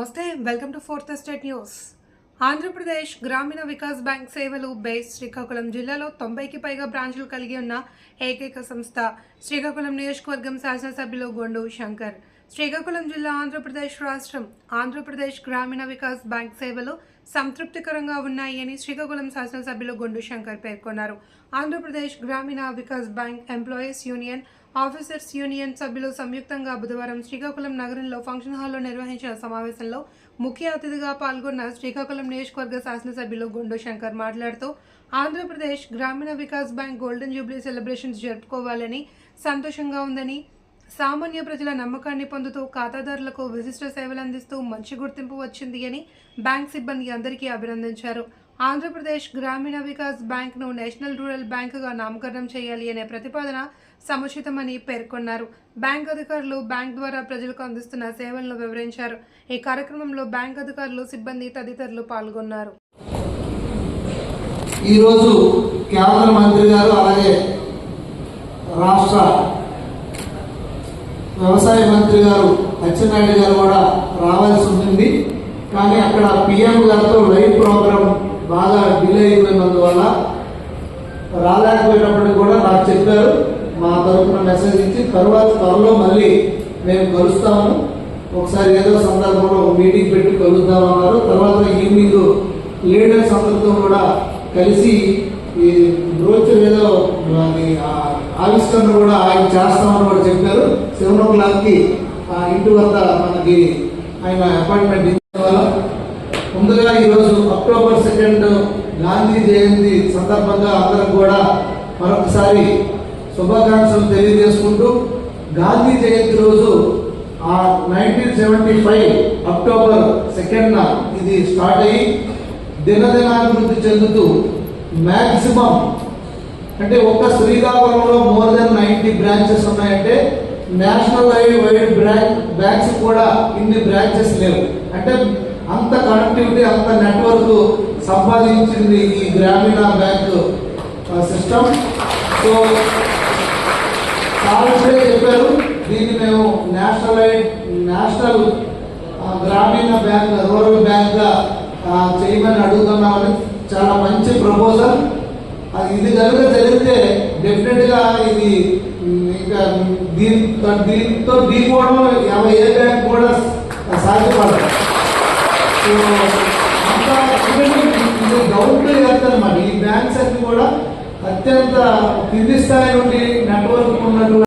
నమస్తే welcome to fourth state news. Andhra Pradesh Grameena Vikas bank సేవలు base Srikakulam జిల్లాలో తొంభైకి పైగా బ్రాంచులు కలిగి ఉన్న ఏకైక సంస్థ శ్రీకాకుళం నియోజకవర్గం శాసనసభ్యులు గొండు శంకర్. శ్రీకాకుళం జిల్లా ఆంధ్రప్రదేశ్ రాష్ట్రం ఆంధ్రప్రదేశ్ గ్రామీణ వికాస్ బ్యాంక్ సేవలు సంతృప్తికరంగా ఉన్నాయని శ్రీకాకుళం శాసనసభ్యులు గొండు శంకర్ పేర్కొన్నారు. Andhra Pradesh Grameena Vikas bank employees union officers union సభ్యులు సంయుక్తంగా బుధవారం శ్రీకాకుళం నగరంలో ఫంక్షన్ హాల్లో నిర్వహించిన సమావేశంలో ముఖ్య అతిథిగా పాల్గొన్న శ్రీకాకుళం నియోజకవర్గ శాసనసభ్యులు గుండు శంకర్ మాట్లాడుతూ Andhra Pradesh Grameena Vikas bank golden jubilee celebrations జరుపుకోవాలని సంతోషంగా ఉందని సామాన్య ప్రజల నమ్మకాన్ని పొందుతూ ఖాతాదారులకు విశిష్ట సేవలు అందిస్తూ మంచి గుర్తింపు వచ్చింది అని బ్యాంక్ సిబ్బంది అందరికీ అభినందించారు. ఆంధ్రప్రదేశ్ గ్రామీణ వికాస్ బ్యాంక్ను నేషనల్ రూరల్ బ్యాంకుగా నామకరణం చేయాలి అనే ప్రతిపాదన సముచితమని పేర్కొన్నారు. బ్యాంక్ అధికారులు బ్యాంక్ ద్వారా ప్రజలకు అందిస్తున్న సేవలను వివరించారు. ఈ కార్యక్రమంలో బ్యాంక్ అధికారులు సిబ్బంది తదితరులు పాల్గొన్నారు. ఈరోజు కేంద్ర మంత్రి గారు అలాగే రాష్ట్ర వ్యవసాయ మంత్రి గారు అచ్చెన్నాయుడు గారు కూడా రావాల్సి ఉంటుంది. కానీ అక్కడ పిఎం గారితో లైవ్ ప్రోగ్రామ్ బాగా డిలే అయిపోయినందువల్ల రాలేకపోయినప్పటికీ కూడా నాకు చెప్పారు. మా తరఫున మెసేజ్ ఇచ్చి తర్వాత త్వరలో మళ్ళీ మేము కలుస్తాము. ఒకసారి ఏదో సందర్భంలో ఒక మీటింగ్ పెట్టి కలుద్దామన్నారు తర్వాత ఈవినింగ్ లీడర్స్ అందరితో కూడా కలిసి ఈ రోజు ఏదో అది ఆవిష్కరణ కూడా ఆయన చేస్తామని కూడా చెప్పారు. సెవెన్ ఓ క్లాక్కి ఆ ఇంటి వద్ద మనకి ఆయన అపాయింట్మెంట్ ఇచ్చిన వల్ల ముందుగా ఈరోజు సెకండ్ గాంధీ జయంతి సందర్భంగా అందరం కూడా మరొకసారి శుభాకాంక్షలు తెలియజేసుకుంటూ గాంధీ జయంతి రోజు ఆ నైన్టీన్ సెవెంటీ ఫైవ్ అక్టోబర్ సెకండ్న ఇది స్టార్ట్ అయ్యి దినదినాభివృద్ధి చెందుతూ మ్యాక్సిమం అంటే ఒక్క శ్రీకాకుళంలో మోర్ దెన్ నైంటీ బ్రాంచెస్ ఉన్నాయంటే national highway wide branch banks కూడా ఇన్ని బ్రాంచెస్ లేవు. అంటే అంత కనెక్టివిటీ అంత నెట్వర్క్ సంపాదించింది ఈ గ్రామీణ బ్యాంక్ సిస్టమ్ సో చాలా చెప్పారు దీన్ని మేము national national Grameena bank rural బ్యాంక్గా చేయమని అడుగుతున్నామని చాలా మంచి ప్రపోజల్ ఇది కనుక జరిగితే డెఫినెట్గా ఇది ఇంకా దీంతో దీంతో ఢీకోవడం ఎవ- ఏ బ్యాంక్ కూడా సాధ్యపడదు. సో అంత ఈ బ్యాంక్స్ అన్ని కూడా అత్యంత కింది స్థాయి నుండి నెట్వర్క్ ఉన్నటువంటి